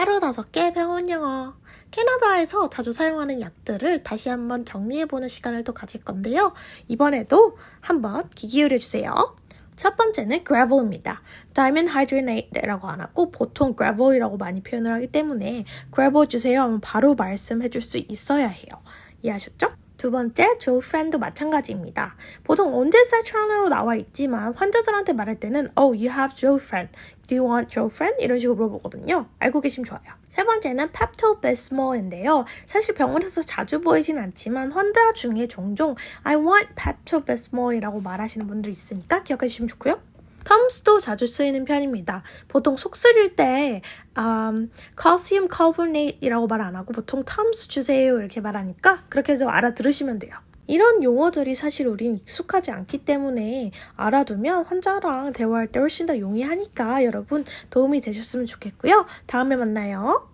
하루 다섯 개 병원 영어. 캐나다에서 자주 사용하는 약들을 다시 한번 정리해보는 시간을 또 가질 건데요. 이번에도 한번 귀 기울여주세요. 첫 번째는 gravel입니다. diamond hydrogenate라고 안 하고 보통 gravel이라고 많이 표현을 하기 때문에 gravel 주세요 하면 바로 말씀해 줄 수 있어야 해요. 이해하셨죠? 두 번째, Joe friend도 마찬가지입니다. 보통 온제 세츄런으로 나와 있지만 환자들한테 말할 때는 Oh, you have Joe friend. Do you want Joe friend? 이런 식으로 물어보거든요. 알고 계시면 좋아요. 세 번째는 Pepto-Bismol인데요. 사실 병원에서 자주 보이진 않지만 환자 중에 종종 I want Pepto-Bismol이라고 말하시는 분들 있으니까 기억해 주시면 좋고요. 텀스도 자주 쓰이는 편입니다. 보통 속 쓰릴 때 um, calcium carbonate이라고 말 안 하고 보통 텀스 주세요 이렇게 말하니까 그렇게 해서 알아들으시면 돼요. 이런 용어들이 사실 우린 익숙하지 않기 때문에 알아두면 환자랑 대화할 때 훨씬 더 용이하니까 여러분 도움이 되셨으면 좋겠고요. 다음에 만나요.